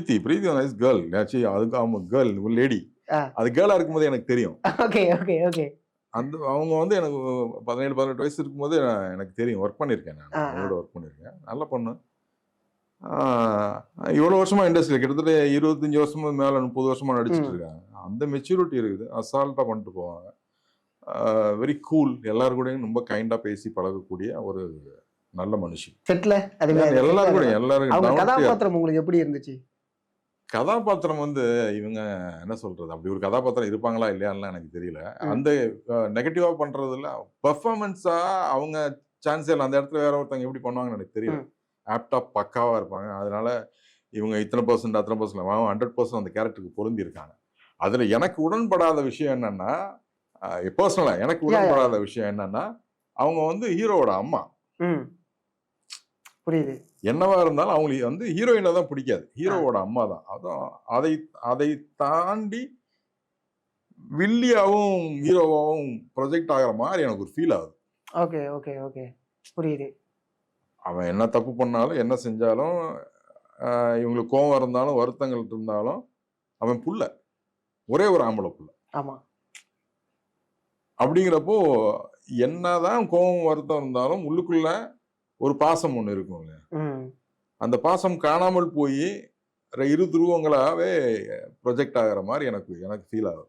Preethi Preethi nice girl actually அதுக்கு அவங்க girl lady ஆ. அது கேர்ளா இருக்கும்போது எனக்கு தெரியும். ஓகே ஓகே ஓகே அந்த அவங்க வந்து எனக்கு பதினேழு பதினெட்டு வயசு இருக்கும்போது எனக்கு தெரியும். ஒர்க் பண்ணியிருக்கேன் நான். அவங்களோட ஒர்க் பண்ணியிருக்கேன். நல்ல பொண்ணு இவ்வளோ வருஷமா இண்டஸ்ட்ரியில் கிட்டத்தட்ட இருபத்தஞ்சி வருஷமா மேலே முப்பது வருஷமா நடிச்சிட்டு. இருக்காங்க. அந்த மெச்சூரிட்டி இருக்குது. அசால்ட்டாக பண்ணிட்டு போவாங்க. வெரி கூல் எல்லாரு கூடயும் ரொம்ப கைண்டாக பேசி பழகக்கூடிய ஒரு நல்ல மனுஷி. செட்ல அது மாதிரி எல்லாரும் கூட எல்லாரும். கதாபாத்திரம் உங்களுக்கு எப்படி இருந்துச்சு? கதாபாத்திரம் வந்து இவங்க என்ன சொல்றது? அப்படி ஒரு கதாபாத்திரம் இருப்பாங்களா இல்லையான்லாம் எனக்கு தெரியல. அந்த நெகட்டிவா பண்றதுல பெர்ஃபார்மன்ஸா அவங்க சான்ஸ் இல்லை. அந்த இடத்துல வேற ஒருத்தவங்க எப்படி பண்ணுவாங்கன்னு எனக்கு தெரியல. ம். ஆப்டா பக்காவா இருப்பாங்க. அதனால இவங்க இத்தனை பர்சன்ட் அத்தனை பர்சன்ட் அவன் ஹண்ட்ரட் பர்சன்ட் அந்த கேரக்டருக்கு பொருந்தி இருக்காங்க. அதுல எனக்கு உடன்படாத விஷயம் என்னன்னா பர்சனலா எனக்கு. உடன்படாத விஷயம் என்னன்னா அவங்க வந்து ஹீரோவோட அம்மா. புரியுது. என்னவா இருந்தாலும் அவங்களுக்கு வந்து ஹீரோயினை தான் பிடிக்காது. ஹீரோவோட அம்மா தான். அதான் அதை அதை தாண்டி வில்லியாவும் ஹீரோவாவும் ப்ரொஜெக்ட் ஆகிற மாதிரி எனக்கு ஒரு ஃபீல் ஆகுது. ஓகே ஓகே ஓகே புரியுது. அவன் என்ன தப்பு பண்ணாலும் என்ன செஞ்சாலும் இவங்களுக்கு கோவம் இருந்தாலும் வருத்தங்கள் இருந்தாலும் அவன் புள்ள. ஒரே ஒரு ஆம்பளை புள்ள. ஆமா. அப்படிங்கிறப்போ என்னதான் கோவம் வருத்தம் இருந்தாலும் உள்ளுக்குள்ள ஒரு பாசம் ஒன்று இருக்கும் இல்லையா? அந்த பாசம் காணாமல் போய் இரு துருவங்களாவே ப்ரொஜெக்ட் ஆகிற மாதிரி எனக்கு எனக்கு ஃபீல் ஆகுது.